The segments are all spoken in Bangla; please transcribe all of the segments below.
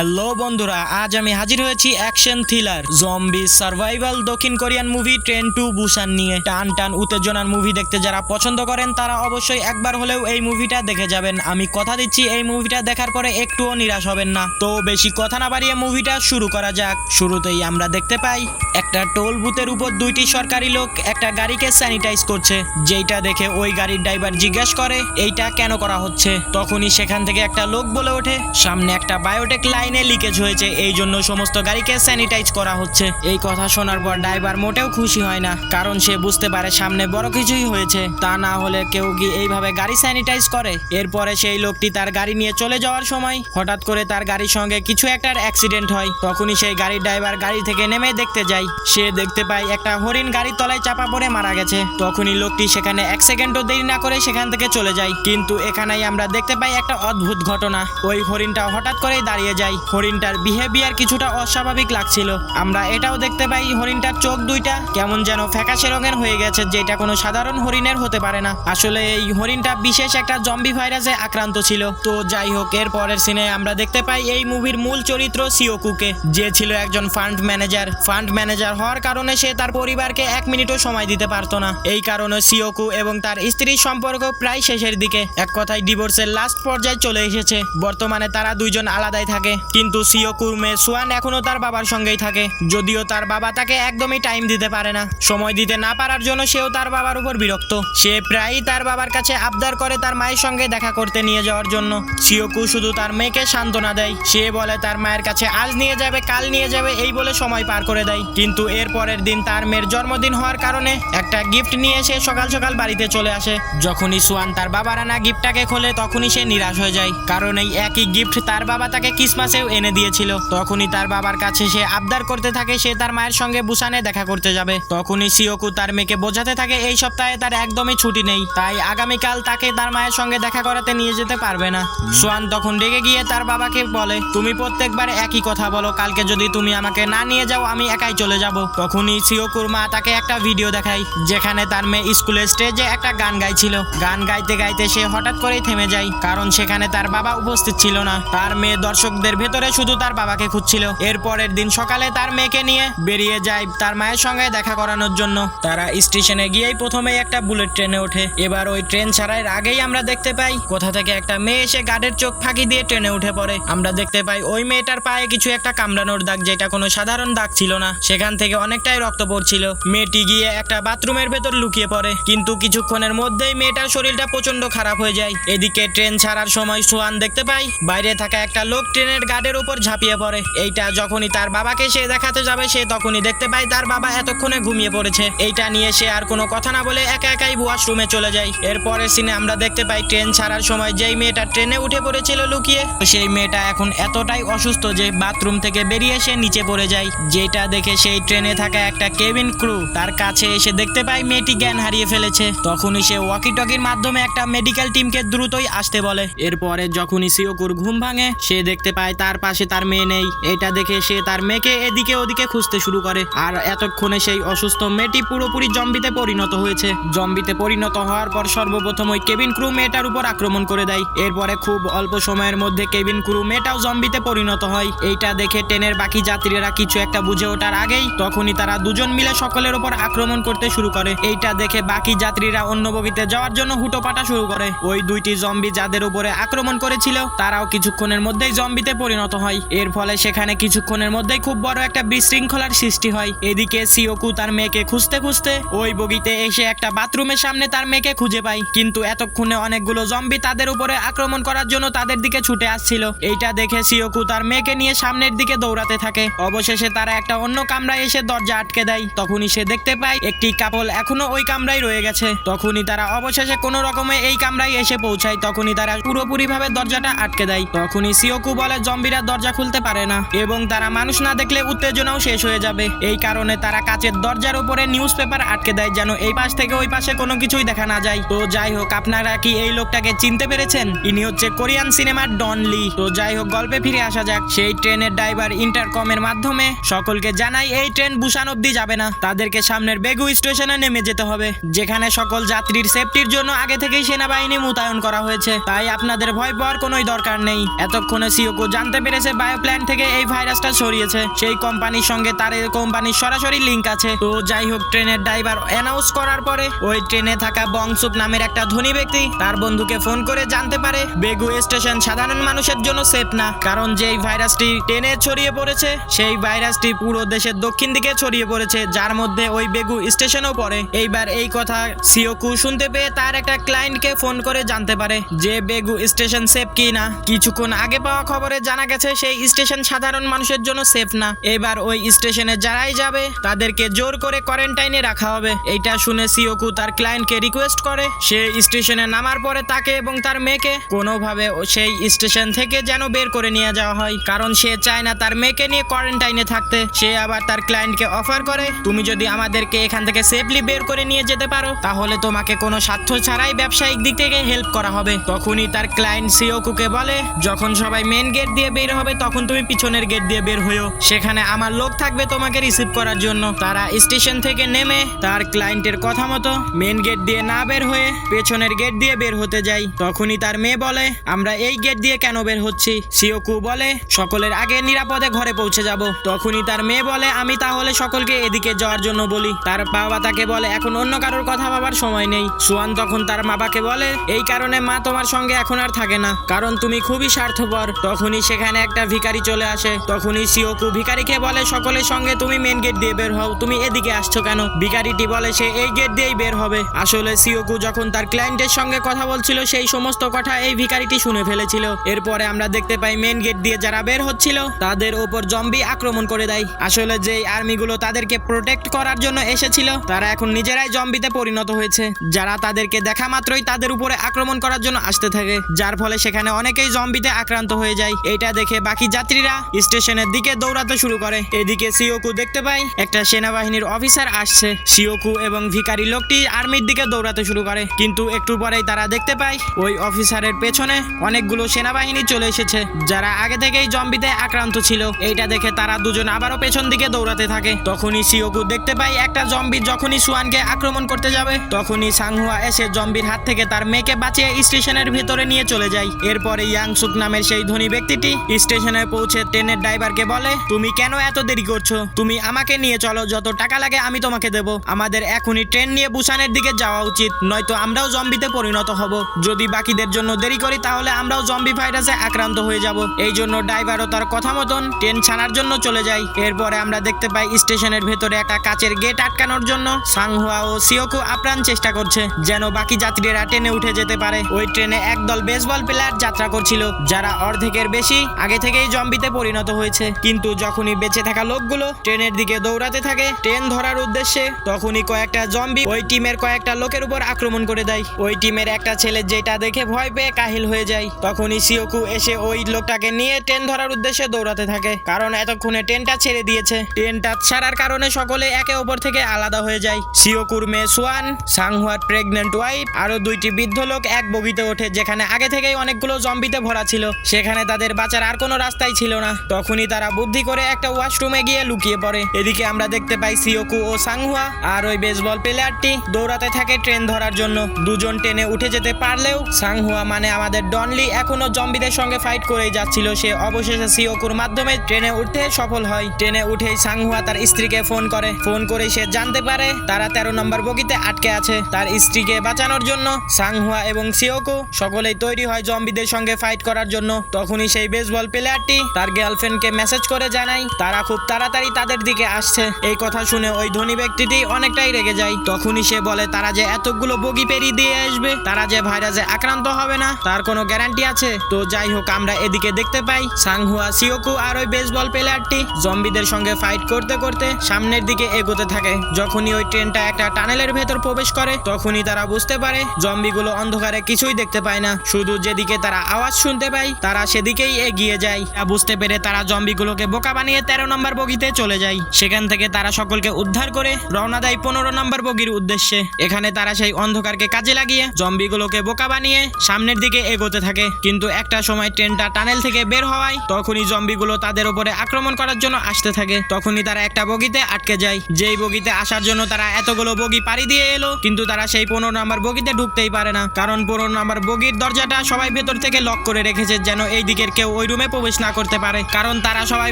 হ্যালো বন্ধুরা, আজ আমি হাজির হয়েছি অ্যাকশন থ্রিলার জম্বি সার্ভাইভাল দক্ষিণ Korean movie train to Busan নিয়ে। টান টান উত্তেজনার মুভি দেখতে যারা পছন্দ করেন, তারা অবশ্যই একবার হলেও এই মুভিটা দেখে যাবেন। আমি কথা দিচ্ছি এই মুভিটা দেখার পরে একটুও নিরাশ হবেন না। তো বেশি কথা না বাড়িয়ে মুভিটা শুরু করা যাক। শুরুতেই আমরা দেখতে পাই, একটা টোল বুথের উপর দুইটি সরকারি লোক একটা গাড়িকে স্যানিটাইজ করছে। যেইটা দেখে ওই গাড়ির ড্রাইভার জিজ্ঞেস করে, এইটা কেন করা হচ্ছে? তখনই সেখান থেকে একটা লোক বলে ওঠে, সামনে একটা বায়োটেক লাইনে লিকেজ হয়েছে, এই জন্য সমস্ত গাড়িকে স্যানিটাইজ করা হচ্ছে। এই কথা শোনার পর ড্রাইভার মোটেও খুশি হয় না, কারণ সে বুঝতে পারে সামনে বড় কিছুই হয়েছে। তা না হলে কেউ কি এইভাবে গাড়ি স্যানিটাইজ করে? এরপরে সেই লোকটি তার গাড়ি নিয়ে চলে যাওয়ার সময় হঠাৎ করে তার গাড়ির সঙ্গে কিছু একটা অ্যাক্সিডেন্ট হয়। তখনই সেই গাড়ির ড্রাইভার গাড়ি থেকে নেমে দেখতে যায়। সে দেখতে পায় একটা হরিণ গাড়ির তলায় চাপা পড়ে মারা গেছে। তখনই লোকটি সেখানে এক সেকেন্ডও দেরি না করে সেখান থেকে চলে যায়। কিন্তু এখানেই আমরা দেখতে পাই একটা অদ্ভুত ঘটনা। ওই হরিণটা হঠাৎ করেই দাঁড়িয়ে যায়। হরিণটার বিহেভিয়ার কিছুটা অস্বাভাবিক লাগছিল। আমরা এটাও দেখতে পাই হরিণটার চোখ দুইটা কেমন যেন ফ্যাকাশে রঙের হয়ে গেছে, যেটা কোনো সাধারণ হরিণের হতে পারে না। আসলে এই হরিণটা বিশেষ একটা জম্বি ভাইরাসে আক্রান্ত ছিল। তো যাই হোক, এর পরের সিনে আমরা দেখতে পাই এই মুভির মূল চরিত্র সিওকুকে, যে ছিল একজন ফান্ড ম্যানেজার ফান্ড ম্যানেজার হওয়ার কারণে সে তার পরিবারকে এক মিনিটও সময় দিতে পারতো না। এই কারণে সিওকু এবং তার স্ত্রীর সম্পর্ক প্রায় শেষের দিকে। এক কথায় ডিভোর্সের লাস্ট পর্যায়ে চলে এসেছে। বর্তমানে তারা দুইজন আলাদাই থাকে। কিন্তু সিওকুর মেয়ে সোয়ান এখনও তার বাবার সঙ্গেই থাকে। যদিও তার বাবা তাকে একদমই টাইম দিতে পারে না। সময় দিতে না পারার জন্য সেও তার বাবার উপর বিরক্ত। সে প্রায়ই তার বাবার কাছে আবদার করে তার মায়ের সঙ্গে দেখা করতে নিয়ে যাওয়ার জন্য। সিওকু শুধু তার মেয়েকে সান্ত্বনা দেয়। সে বলে তার মায়ের কাছে আজ নিয়ে যাবে, কাল নিয়ে যাবে এই বলে সময় পার করে দেয়। কিন্তু এর পরের দিন তার মেয়ের জন্মদিন হওয়ার কারণে একটা গিফট নিয়ে সে সকাল সকাল বাড়িতে চলে আসে। যখনই সুয়ান তার বাবার আনা গিফটটাকে খোলে, তখনই সে নিরাশ হয়ে যায়। কারণ এই একই গিফট তার বাবা তাকে ক্রিসমাসেও এনে দিয়েছিল। তখনই তার বাবার কাছে সে আবদার করতে থাকে, সে তার মায়ের সঙ্গে বুসানে দেখা করতে যাবে। তখনই সিওকু তার মেয়েকে বোঝাতে থাকে, এই সপ্তাহে তার একদমই ছুটি নেই। তাই আগামীকাল তাকে তার মায়ের সঙ্গে দেখা করাতে নিয়ে যেতে পারবে না। সোয়ান তখন রেগে গিয়ে তার বাবাকে বলে, তুমি প্রত্যেকবার একই কথা বলো, কালকে যদি তুমি আমাকে না নিয়ে যাও, আমি একাই চলে যাব। তখনই সিওকুর মা তাকে একটা ভিডিও দেখায়, যেখানে তার মেয়ে স্কুলের স্টেজে একটা গান গাইছিল। গান গাইতে গাইতে সে হঠাৎ করেই থেমে যায়, কারণ সেখানে তার বাবা উপস্থিত ছিল না। তার মেয়ে দর্শকদের ভেতরে শুধু তার বাবাকে খুঁজছিল। এর পরের দিন সকালে তার মেয়েকে নিয়ে বেরিয়ে যায় তার মায়ের সঙ্গে দেখা করানোর জন্য। তারা স্টেশনে গিয়েই প্রথমেই একটা বুলেট ট্রেনে ওঠে। এবার ওই ট্রেন ছাড়ার আগেই আমরা দেখতে পাই, কোথা থেকে একটা মেয়ে এসে গার্ডের চোখ ফাঁকি দিয়ে ট্রেনে উঠে পড়ে। আমরা দেখতে পাই ওই মেয়েটার পায়ে কিছু একটা কামড়ানোর দাগ যেটা কোনো সাধারণ দাগ ছিল না। সেখান থেকে অনেকটাই রক্ত পড়ছিল। মেয়েটি গিয়ে একটা বাথরুমের ভেতর লুকিয়ে পড়ে। কিন্তু কিছুক্ষণের মধ্যেই মেয়েটার শরীরটা প্রচণ্ড খারাপ হয়ে যায়। এদিকে ট্রেন ছাড়ার সময় সোয়ান দেখতে পাই, বাইরে থাকা একটা লোক ট্রেনের গার্ডের উপর ঝাঁপিয়ে পড়ে। এইটা যখনই তার বাবাকে সে দেখাতে যাবে, সে তখনই দেখতে পায় তার বাবা এতক্ষণে ঘুমিয়ে পড়েছে। এইটা নিয়ে সে আর কোনো কথা না বলে একা একাই ওয়াশরুমে চলে যায়। এরপরের সিনে আমরা দেখতে পাই ট্রেন ছাড়ার সময় যেই মেয়েটা ট্রেনে উঠে পড়েছিল লুকিয়ে, সেই মেয়েটা এখন এতটাই অসুস্থ যে বাথরুম থেকে বেরিয়ে এসে নিচে পড়ে যায়। যেটা দেখে সেই ট্রেনে থাকা একটা কেবিন ক্রু তার কাছে এসে দেখতে পায় মেয়েটি জ্ঞান হারিয়ে ফেলেছে। তখনই সে ওয়াকি টকির মাধ্যমে একটা মেডিকেল টিমকে দ্রুতই আসতে বলে। এরপরে যখনই সিওকুর ঘুম ভাঙে, সে দেখতে পায় তার পাশে তার মেয়ে নেই। এটা দেখে সে তার মেয়েকে এদিকে ওদিকে খুঁজতে শুরু করে। আর এতক্ষণে সেই অসুস্থ মেয়েটি পুরোপুরি জম্বিতে পরিণত হয়েছে। জম্বিতে পরিণত হওয়ার পর সর্বপ্রথম ওই কেবিন ক্রু মেয়েটার উপর আক্রমণ করে দেয়। এরপরে খুব অল্প সময়ের মধ্যে কেবিন ক্রু মেয়েটাও জম্বিতে পরিণত হয়। এইটা দেখে ট্রেনের বাকি যাত্রীরা কিছু একটা বুঝে ওঠার আগেই তখনই তারা দুজন মিলে সকলের উপর আক্রমণ করতে শুরু করে। এইটা দেখে বাকি যাত্রীরা অন্য বগিতে যাওয়ার জন্য হুটোপাটা শুরু করে। ওই দুইটি জম্বি যাদের উপরে আক্রমণ করেছিল, তারাও কিছুক্ষণের মধ্যেই জম্বিতে পরিণত হয়। এর ফলে সেখানে কিছুক্ষণের মধ্যেই খুব বড় একটা বিশৃঙ্খলার সৃষ্টি হয়। এদিকে সিওকু তার মেয়েকে খুঁজতে খুঁজতে ওই বগিতে এসে একটা বাথরুমের সামনে তার মেয়েকে খুঁজে পায়। কিন্তু এতক্ষণে অনেকগুলো জম্বি তাদের উপরে আক্রমণ করার জন্য তাদের দিকে ছুটে আসছিল। এইটা দেখে সিওকু তার মেয়েকে নিয়ে সামনের দিকে দৌড়াতে থাকে। অবশেষে তারা একটা অন্য কামরায় এসে দরজা আটকে দেয়। তখনই সে দেখতে পায় একটি কাপল এখনও ওই কামরায় রয়ে গেছে। তখনই তারা অবশেষে কোনো রকমে এই কামরায় এসে পৌঁছায়। তখনই তারা পুরোপুরি ভাবে দরজাটা আটকে দেয়। তখনই সিওকু বলে জম্বিরা দরজা খুলতে পারে না। এবং তারা মানুষ না দেখলে উত্তেজনাও শেষ হয়ে যাবে। এই কারণে তারা কাচের দরজার উপরে নিউজ পেপার আটকে দেয় যেন এই পাশ থেকে ওই পাশে কোনো কিছুই দেখা না যায়। তো যাই হোক, আপনারা কি এই লোকটাকে চিনতে পেরেছেন? ইনি হচ্ছে কোরিয়ান সিনেমার ডন লি। তো যাই হোক, গল্পে ফিরে আসা যাক। সেই ট্রেনের ড্রাইভার ইন্টারকমের মাধ্যমে সকলকে জানাই, এই ট্রেন বুসান অব্দি যাবে না। তাদেরকে সামনের বেগু স্টেশনে নেমে যেতে হবে। যেখানে সকল যাত্রীর সেফটির জন্য আগে থেকেই সেনাবাহিনী মোতায়েন করা হয়েছে। তাই আপনাদের ভয় পাওয়ার কোনোই দরকার নেই। এতক্ষণে সিওকো জানতে জানতে পেরেছে বায়োপ্ল্যান থেকে এই ভাইরাসটা ছড়িয়েছে। সেই কোম্পানির সঙ্গে তার এই কোম্পানির সরাসরি লিংক আছে। তো যাই হোক, ট্রেনের ড্রাইভার অ্যানাউন্স করার পরে ওই ট্রেনে থাকা বংশুপ নামের একটা ধনী ব্যক্তি তার বন্ধুকে ফোন করে জানতে পারে, বেগু স্টেশন সাধারণ মানুষের জন্য সেফ না। কারণ যেই ভাইরাসটি ট্রেনে ছড়িয়ে পড়েছে, সেই ভাইরাসটি পুরো দেশের দক্ষিণ দিকে ছড়িয়ে পড়েছে, যার মধ্যে ওই বেগু স্টেশনও পড়ে। এইবার এই কথা সিওকু শুনতে পেয়ে তার একটা ক্লায়েন্টকে ফোন করে জানতে পারে, যে বেগু স্টেশন সেফ কি না কিছুক্ষণ আগে পাওয়া খবরে জানা গেছে, সেই স্টেশন সাধারণ মানুষের জন্য সেফ না। এবার ওই স্টেশনে যারাই যাবে, তাদেরকে জোর করে কোয়ারেন্টাইনে রাখা হবে। এইটা শুনে সিওকু তার ক্লায়েন্টকে রিকোয়েস্ট করে। সে স্টেশনে নামার পরে তাকে এবং তার মেয়েকে কোনোভাবে সেই স্টেশন থেকে যেন বের করে নিয়ে যাওয়া হয়। কারণ সে চায় না তার মেয়েকে নিয়ে কোয়ারেন্টাইনে থাকতে। সে আবার তার ক্লায়েন্টকে অফার করে, তুমি যদি আমাদেরকে এখান থেকে সেফলি বের করে নিয়ে যেতে পারো, তাহলে তোমাকে কোনো স্বার্থ ছাড়াই ব্যবসায়িক দিক থেকে হেল্প করা হবে। তখনই তার ক্লায়েন্ট সিওকুকে বলে, যখন সবাই মেন গেট দিয়ে বের হবে, তখন তুমি পিছনের গেট দিয়ে বের হইও সেখানে আমার লোক থাকবে তোমাকে রিসিভ করার জন্য। তারা স্টেশন থেকে নেমে তার ক্লায়েন্টের কথা মতো মেন গেট দিয়ে না বের হয়ে পেছনের গেট দিয়ে বের হতে যাই তখনই তার মেয়ে বলে, আমরা এই গেট দিয়ে কেন বের হচ্ছি? সিওকু বলে, সকলের আগে নিরাপদে ঘরে পৌঁছে যাব। তখনই তার মেয়ে বলে, আমি তাহলে সকলকে এদিকে যাওয়ার জন্য বলি। তার বাবা তাকে বলে, এখন অন্য কারোর কথা ভাবার সময় নেই। সুয়ান তখন তার বাবাকে বলে, এই কারণে মা তোমার সঙ্গে এখন আর থাকে না, কারণ তুমি খুবই স্বার্থপর। তখনই সেখানে একটা ভিখারি চলে আসে। তখনই সিওকু ভিখারিকে বলে, সকলের সঙ্গে তুমি মেন গেট দিয়ে বের হও। তুমি এদিকে আসছো কেন? ভিখারিটি বলে, সে এই গেট দিয়েই বের হবে। আসলে সিওকু যখন তার ক্লায়েন্টের সঙ্গে কথা বলছিল, সেই সমস্ত কথা এই ভিখারিটি শুনে ফেলেছিল। এরপরে আমরা দেখতে পাই মেন গেট দিয়ে যারা বের হচ্ছিল, তাদের ওপর জম্বি আক্রমণ করে দেয়। আসলে যেই আর্মিগুলো তাদেরকে প্রোটেক্ট করার জন্য এসেছিল, তারা এখন নিজেরাই জম্বিতে পরিণত হয়েছে। যারা তাদেরকে দেখা মাত্রই তাদের উপরে আক্রমণ করার জন্য আসতে থাকে, যার ফলে সেখানে অনেকেই জম্বিতে আক্রান্ত হয়ে যায়। এটা দেখে বাকি যাত্রীরা স্টেশনের দিকে দৌড়াতে শুরু করে। এদিকে সিওকু দেখতে পাই, একটা সেনাবাহিনীর অফিসার আসছে। সিওকু এবং ভিখারি লোকটি আর্মির দিকে দৌড়াতে শুরু করে। কিন্তু একটু পরেই তারা দেখতে পায় ওই অফিসারের পেছনে অনেকগুলো সেনাবাহিনী চলে এসেছে, যারা আগে থেকেই জম্বিতে আক্রান্ত ছিল। এইটা দেখে তারা দুজন আবারও পেছন দিকে দৌড়াতে থাকে। তখনই সিওকু দেখতে পাই, একটা জম্বি যখনই সুয়ানকে আক্রমণ করতে যাবে, তখনই সাংহুয়া এসে জম্বির হাত থেকে তার মেয়েকে বাঁচিয়ে স্টেশনের ভিতরে নিয়ে চলে যায়। এরপরে ইয়াংসুক নামের সেই ধনী ব্যক্তিটি স্টেশনে পৌঁছে ট্রেনের ড্রাইভারকে বলে, তুমি কেন এত দেরি করছ? তুমি আমাকে নিয়ে চলো, যত টাকা লাগে আমি তোমাকে দেব। আমাদের এখনই ট্রেন নিয়ে বুসানের দিকে যাওয়া উচিত, নয়তো আমরাও জম্বিতে পরিণত হব। যদি বাকিদের জন্য দেরি করি, তাহলে আমরাও জম্বি ভাইরাসে আক্রান্ত হয়ে যাব। এই জন্য ড্রাইভারও তার কথা মতন ট্রেন ছাড়ার জন্য চলে যায়। এরপরে আমরা দেখতে পাই স্টেশনের ভেতরে একটা কাচের গেট আটকানোর জন্য সাংহুয়া ও সিওকু আপ্রাণ চেষ্টা করছে, যেন বাকি যাত্রীরা ট্রেনে উঠে যেতে পারে। ওই ট্রেনে একদল বেসবল প্লেয়ার যাত্রা করছিল, যারা অর্ধেকের বেশি আগে থেকেই জম্বিতে পরিণত হয়েছে। কিন্তু যখনই বেঁচে থাকা লোকগুলো ট্রেনের দিকে দৌড়াতে থাকে, ট্রেন ধরার উদ্দেশ্যে, তখনই কয়েকটা জম্বি ওই টিমের কয়েকটা লোকের উপর আক্রমণ করে দেয়। ওই টিমের একটা ছেলে যেটা দেখে ভয় পেয়ে কাহিল হয়ে যায়। তখনই সিওকু এসে ওই লোকটাকে নিয়ে ট্রেন ধরার উদ্দেশ্যে দৌড়াতে থাকে, কারণ এতক্ষণে ট্রেনটা ছেড়ে দিয়েছে। ট্রেনটা ছাড়ার কারণে সকলে একে অপর থেকে আলাদা হয়ে যায়। সিওকুর মেয়ে সোয়ান, সাংহুয়ার প্রেগনেন্ট ওয়াইফ আরও দুইটি বৃদ্ধ লোক এক বগিতে ওঠে, যেখানে আগে থেকেই অনেকগুলো জম্বিতে ভরা ছিল। সেখানে তাদের বাঁচার আর কোনো রাস্তাই ছিল না। তখনই তারা বুদ্ধি করে একটা ওয়াশরুমে গিয়ে লুকিয়ে পড়ে। এদিকে আমরা দেখতে পাই সিওকু ও সাংহুয়া আর ওই বেসবল প্লেয়ারটি দৌড়াতে থাকে ট্রেন ধরার জন্য। দুজন ট্রেনে উঠে যেতে পারলেও সাংহুয়া মানে আমাদের ডনলি এখনও জম্বিদের সঙ্গে ফাইট করেই যাচ্ছিল। সে অবশেষে সিওকুর মাধ্যমে ট্রেনে উঠতে সফল হয়। ট্রেনে উঠেই সাংহুয়া তার স্ত্রীকে ফোন করে। ফোন করে সে জানতে পারে তারা তেরো নম্বর বগিতে আটকে আছে। তার স্ত্রীকে বাঁচানোর জন্য সাংহুয়া এবং সিওকু সকলেই তৈরি হয় জম্বিদের সঙ্গে ফাইট করার জন্য। তখনই সেই বেসবল প্লেয়ারটি তার গার্লফ্রেন্ডকে মেসেজ করে জানায়। তারা খুব তাড়াতাড়ি তাদের দিকে আসছে। এই কথা শুনে ওই ধনী ব্যক্তিটি অনেকটাই রেগে যায়। তখনই সে বলে, তারা যে এতগুলো বগি পেরিয়ে দিয়ে আসবে, তারা যে ভাইরাসে আক্রান্ত হবে না, তার কোনো গ্যারান্টি আছে? তো যাই হোক, আমরা এদিকে দেখতে পাই, সাংহুয়া, সিওকু আর ওই বেসবল প্লেয়ারটি জম্বিদের সঙ্গে ফাইট করতে করতে সামনের দিকে এগোতে থাকে। যখনই ওই ট্রেনটা একটা টানেলের ভেতর প্রবেশ করে, তখনই তারা বুঝতে পারে জম্বিগুলো অন্ধকারে কিছুই দেখতে পায় না। শুধু যেদিকে তারা আওয়াজ শুনতে পায়, তারা সেদিকেই এগিয়ে যায়। তা বুঝতে পেরে তারা জম্বিগুলোকে বোকা বানিয়ে তেরো নম্বর বগিতে চলে যায়। সেখান থেকে তারা সকলকে উদ্ধার করে রওনা দেয় পনেরো নম্বর বগির উদ্দেশ্যে। এখানে তারা সেই অন্ধকারকে কাজে লাগিয়ে জম্বিগুলোকে বোকা বানিয়ে সামনের দিকে এগোতে থাকে। কিন্তু একটা সময় ট্রেনটা টানেল থেকে বের হওয়ায় তখনই জম্বিগুলো তাদের উপরে আক্রমণ করার জন্য আসতে থাকে। তখনই তারা একটা বগিতে আটকে যায়। যেই বগিতে আসার জন্য তারা এতগুলো বগি পাড়ি দিয়ে এলো, কিন্তু তারা সেই পনেরো নম্বর বগিতে ঢুকতেই পারে না। কারণ পনেরো নম্বর বগির দরজাটা সবাই ভেতর থেকে লক করে রেখেছে, যেন এই দিকের কেউ ওই রুমে প্রবেশ না করতে পারে। কারণ তারা সবাই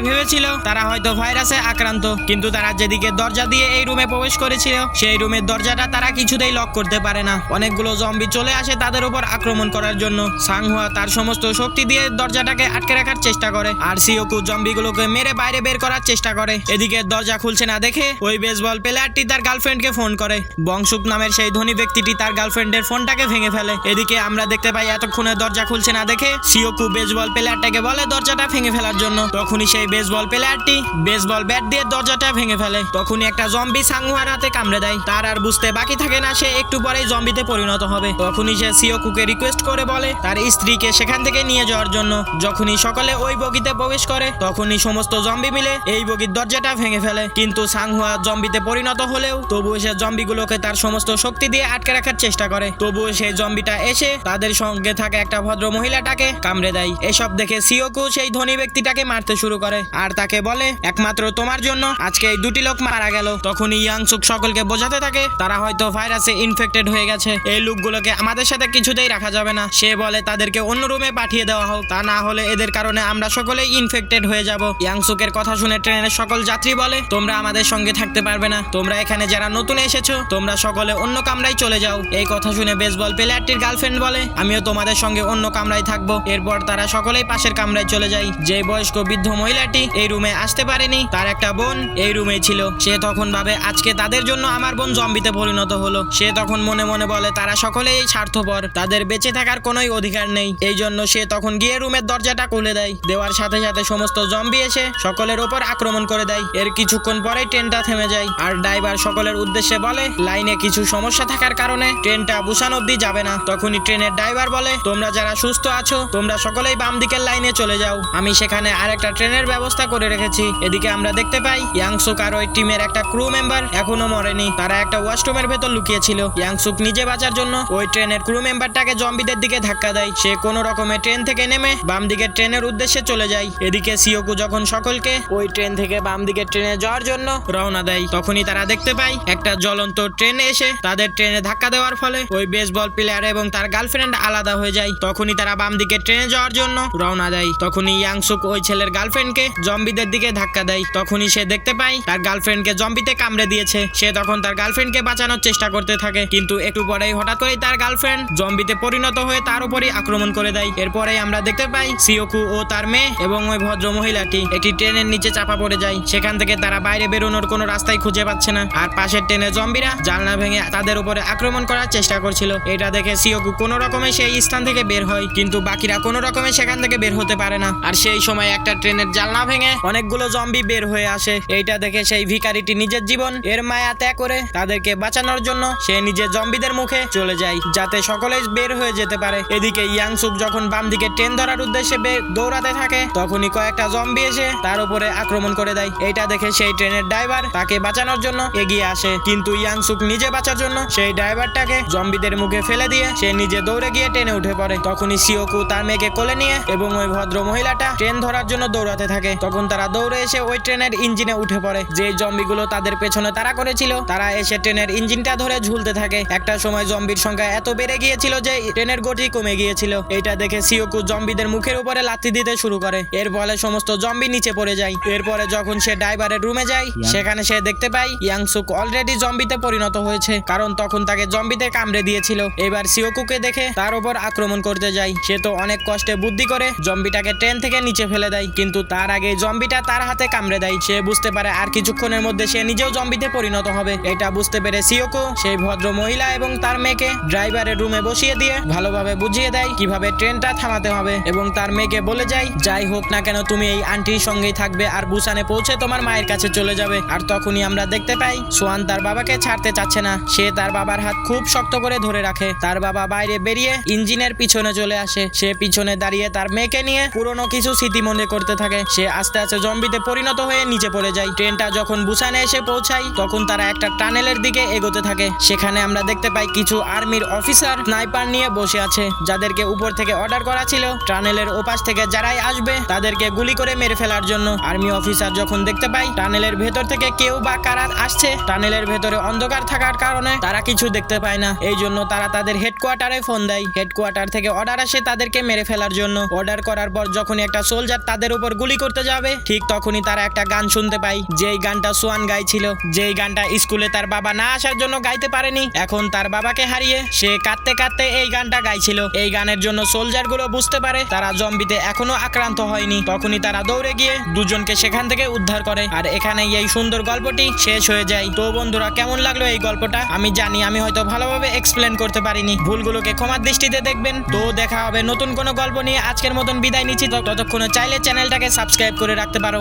ভেবেছিল তারা হয়তো ভাইরাসে আক্রান্ত। কিন্তু তারা যেদিকে দরজা দিয়ে এই রুমে প্রবেশ করেছিল, সেই রুমের দরজাটা তারা কিছুতেই লক করতে পারে না। অনেকগুলো জম্বি চলে আসে তাদের উপর আক্রমণ করার জন্য। সাংহুয়া তার সমস্ত শক্তি দিয়ে দরজাটাকে আটকে রাখার চেষ্টা করে আর সিওকু জম্বিগুলোকে মেরে বাইরে বের করার চেষ্টা করে। এদিকে দরজা খুলছে না দেখে ওই বেসবল প্লেয়ারটি তার গার্লফ্রেন্ডকে ফোন করে। বংশুক নামের সেই ধনী ব্যক্তিটি তার গার্লফ্রেন্ডের ফোনটাকে ভেঙে ফেলে। এদিকে আমরা দেখতে পাই এতক্ষণে দরজা খুলছে না দেখে সিওকু বেসবল প্লেয়ারটাকে বলে দরজাটা ভেঙে ফেলার জন্য। তখনই সেই বেসবল প্লেয়ারটি বেসবল ব্যাট দিয়ে দরজাটা ভেঙে ফেলে। তখনই একটা জম্বি সাংহুয়ার হাতে কামড়ে দেয়। তার আর বুঝতে বাকি থাকে না সে একটু পরেই জম্বিতে পরিণত হবে। তখনই সে সিওকুকে রিকোয়েস্ট করে বলে তার স্ত্রীকে সেখান থেকে নিয়ে যাওয়ার জন্য। যখনই সকলে ওই বগিতে প্রবেশ করে, তখনই সমস্ত জম্বি মিলে এই বগির দরজাটা ভেঙে ফেলে। কিন্তু সাংহুয়া জম্বিতে পরিণত হলেও তবুও সে জম্বিগুলোকে তার সমস্ত শক্তি দিয়ে আটকে রাখার চেষ্টা করে। তবুও সেই জম্বিটা এসে তাদের সঙ্গে থাকা একটা ভদ্র মহিলাটাকে কামড়ে দেয়। এসব দেখে সিওকু সেই ধনী ব্যক্তিটাকে মারতে শুরু করে। আর তাকে বলে, একমাত্র তোমার জন্য আজকে এই দুটি লোক মারা গেল। তখনই ইয়াংসুক সকলকে বোঝাতে থাকে, তারা হয়তো ভাইরাসে ইনফেক্টেড হয়ে গেছে। এই লোকগুলোকে আমাদের সাথে কিছুতেই রাখা যাবে না। সে বলে, তাদেরকে অন্য রুমে পাঠিয়ে দেওয়া হোক। তা না হলে এদের কারণে আমরা সকলেই ইনফেক্টেড হয়ে যাব। ইয়াংসুকের কথা শুনে ট্রেনের সকল যাত্রী বলে, তোমরা আমাদের সঙ্গে থাকতে পারবে না। তোমরা এখানে যারা নতুন এসেছ, তোমরা সকলে অন্য কামরায় চলে যাও। এই কথা শুনে বেসবল প্লেয়ারটির গার্লফ্রেন্ড বলে, আমিও তোমাদের সঙ্গে অন্য কামরায় থাকব। এরপর তারা সকলেই পাশের কামরায় চলে যায় যে বয়স্ক বৃদ্ধ মহিলাটি এই রুমে আসতে পারেনি, তার একটা বোন এই রুমে ছিল। সে তখন ভাবে, আজকে তাদের জন্য আমার বোন জম্বিতে পরিণত হলো। সে তখন মনে মনে বলে, তারা সকলেই স্বার্থপর, তাদের বেঁচে থাকার কোনোই অধিকার নেই। এই জন্য সে তখন গিয়ে রুমের দরজাটা খুলে দেয়। দেওয়ার সাথে সাথে সমস্ত জম্বি এসে সকলের ওপর আক্রমণ করে দেয়। এর কিছুক্ষণ পরেই ট্রেনটা থেমে যায়। আর ড্রাইভার সকলের উদ্দেশ্যে বলে, লাইনে কিছু সমস্যা থাকার কারণে ট্রেনটা বুসান অব্দি যাবে না। তখনই ট্রেনের ড্রাইভার বলে, তোমরা যারা সুস্থ আছো, তোমরা সকলেই বাম দিকের লাইনে চলে যাও। আমি সেখানে আরেকটা ট্রেনের ব্যবস্থা করে রেখেছি। এদিকে আমরা দেখতে পাই, ইয়াংসুক আর ওই টিমের একটা ক্রু মেম্বার এখনও মরেনি। তারা একটা ওয়াশরুমের ভেতর লুকিয়েছিল। ইয়াংসুক নিজে বাঁচার জন্য ওই ট্রেনের ক্রু মেম্বারটাকে জম্বিদের দিকে ধাক্কা দেয়। সে কোনো রকমে ট্রেন থেকে নেমে বাম দিকের ট্রেনের উদ্দেশ্যে চলে যায়। এদিকে সিওকু যখন সকলকে ওই ট্রেন থেকে বাম দিকের ট্রেনে যাওয়ার জন্য রওনা দেয়, তখনই তারা দেখতে পায়, একটা জ্বলন্ত ট্রেন এসে তাদের ট্রেনে ধাক্কা দেওয়ার ফলে ওই বেসবল প্লেয়ার এবং তার গার্লফ্রেন্ড আলাদা হয়ে যায়। তখনই তারা বাম দিকে ট্রেনে যাওয়ার জন্য রওনা দেয়। তখনই ইয়াংসুক ওই ছেলের গার্লফ্রেন্ডকে জম্বিদের দিকে ধাক্কা দেয়। তখনই সে দেখতে পায়, তার গার্লফ্রেন্ডকে জম্বিতে কামড়ে দিয়েছে। সে তখন তার গার্লফ্রেন্ডকে বাঁচানোর চেষ্টা করতে থাকে। কিন্তু একটু পরেই হঠাৎ করেই তার গার্লফ্রেন্ড জম্বিতে পরিণত হয়ে তার উপরই আক্রমণ করে দেয়। এরপরেই আমরা দেখতে পাই, সিওকু ও তার মেয়ে এবং ওই ভদ্র মহিলাটি একটি ট্রেনের নিচে চাপা পড়ে যায়। সেখান থেকে তারা বাইরে বেরোনোর কোনো রাস্তাই খুঁজে পাচ্ছে না। আর পাশের ট্রেনে জম্বিরা জানলা ভেঙে তাদের উপরে আক্রমণ করার চেষ্টা করছিল। এটা দেখে সিওকু কোনো রকমে সেই স্থান থেকে বের হয়, কিন্তু বাকিরা কোনো রকমে সেখান থেকে বের হতে পারে না। আর সেই সময় একটা ট্রেনের জানলা ভেঙে অনেকগুলো জম্বি বের হয়ে আসে। এইটা দেখে সেই ভিখারিটি নিজের জীবন এর মায়া ত্যাগ করে তাদেরকে বাঁচানোর জন্য সে নিজের জম্বিদের মুখে চলে যায়, যাতে সকলেই বের হয়ে যেতে পারে। এদিকে ইয়াংসুক যখন বাম দিকে ট্রেন ধরার উদ্দেশ্যে দৌড়াতে থাকে, তখনই কয়েকটা জম্বি এসে তার উপরে আক্রমণ করে দেয়। এটা দেখে সেই ট্রেনের ড্রাইভার তাকে বাঁচানোর জন্য এগিয়ে আসে। কিন্তু ইয়াংসুক নিজে বাঁচার জন্য সেই ড্রাইভারটাকে জম্বিদের মুখে ফেলে দিয়ে সে নিজে দৌড়ে গিয়ে ট্রেনে উঠে পড়ে। তখনই সিওকু তার মেয়েকে কোলে নিয়ে এবং ওই ভদ্র মহিলাটা ট্রেন ধরার জন্য দৌড়াতে থাকে। তখন তারা দৌড়ে এসে ওই ট্রেনের ইঞ্জিনে উঠে পড়ে। যে জম্বিগুলো তাদের পেছনে তারা করেছিল তারা এসে ট্রেনের ইঞ্জিনটা ধরে ঝুলতে থাকে। একটা সময় জম্বির সংখ্যা এত বেড়ে গিয়েছিল যে ট্রেনের গতি কমে গিয়েছিল। এটা দেখে সিওকু জম্বিদের মুখের উপরে লাথি দিতে শুরু করে। এর ফলে সমস্ত জম্বি নিচে পড়ে যায়। এরপরে যখন সে ড্রাইভারের রুমে যায় সেখানে সে দেখতে পায় ইয়াংসুক অলরেডি জম্বিতে পরিণত হয়েছে। কারণ তখন তাকে জম্বিতে কামড়ে দিয়েছিল। এবার সিওকুকে দেখে তার উপর আক্রমণ করতে যায়। সে তো অনেক কষ্টে বুদ্ধি করে জম্বিটাকে ট্রেন থেকে নিচে ফেলে দেয়, কিন্তু তার আগে জম্বিটা তার হাতে কামড়ে দেয়। সে বুঝতে পারে আর কিছুক্ষণের মধ্যে সে নিজেও জম্বিতে পরিণত হবে। এটা বুঝতে পেরে সিওকো, সেই ভদ্র মহিলা এবং তার মেয়েকে ড্রাইভারের রুমে বসিয়ে দিয়ে ভালোভাবে বুঝিয়ে দেয় কীভাবে ট্রেনটা থামাতে হবে এবং তার মেয়েকে বলে যায়, যাই হোক না কেন, তুমি এই আন্টির সঙ্গেই থাকবে আর বুসানে পৌঁছে তোমার মায়ের কাছে চলে যাবে। আর তখনই আমরা দেখতে পাই, সোয়ান তার বাবাকে ছাড়তে চাচ্ছে না। সে তার বাবার হাত খুব শক্ত করে ধরে রাখে। তার বাবা বাইরে বেরিয়ে ইঞ্জিনের পিছনে চলে আসে। সে পিছনে দাঁড়িয়ে তার মেয়েকে নিয়ে পুরনো কিছু স্মৃতি মনে করতে থাকে। সে আস্তে আস্তে জম্বিতে পরিণত হয়ে নিচে পড়ে যায়। ট্রেনটা যখন বুসানে এসে পৌঁছায়, তখন তারা একটা টানেলের দিকে এগোতে থাকে। সেখানে আমরা দেখতে পাই কিছু আর্মির অফিসার স্নাইপার নিয়ে বসে আছে, যাদেরকে উপর থেকে অর্ডার করা ছিল। টানেলের ওপাশ থেকে যারাই আসবে, তাদেরকে গুলি করে মেরে ফেলার জন্য। আর্মি অফিসার যখন দেখতে পাই টানেলের ভেতর থেকে কেউ বা কারা আসছে, টানেলের ভেতরে অন্ধকার থাকার কারণে তারা কিছু দেখতে পায় না। এই জন্য তারা তাদের হেডকোয়ার্টারে ফোন দেয়। হেডকোয়ার্টার থেকে অর্ডার আসে তাদেরকে মেরে ফেলার জন্য। অর্ডার করার পর যখনই একটা সোলজার তাদের উপর গুলি করতে যাবে, ঠিক তখনই তারা একটা গান শুনতে পায়। যেই গানটা সোয়ান গাইছিল, যেই গানটা স্কুলে তার বাবা না আসার জন্য গাইতে পারেনি, এখন তার বাবাকে হারিয়ে সে কাঁদতে কাঁদতে এই গানটা গাইছিল। এই গানের জন্য সোলজারগুলো বুঝতে পারে, তারা জম্বিতে এখনও আক্রান্ত হয়নি। তখনই তারা দৌড়ে গিয়ে দুজনকে সেখান থেকে উদ্ধার করে। আর এখানে এই সুন্দর গল্পটি শেষ হয়ে যায়। তো বন্ধুরা, কেমন লাগল এই গল্পটা? আমি জানি আমি হয়তো ভালোভাবে এক্সপ্লেন করতে পারিনি। ভুলগুলোকে ক্ষমার দৃষ্টিতে দেখবেন। তো দেখা হবে নতুন কোনো গল্প নিয়ে আজকের মতন বিদায় নিচ্ছি। ততক্ষণ চাইলে চ্যানেলটাকে সাবস্ক্রাইব করে রাখতে পারো।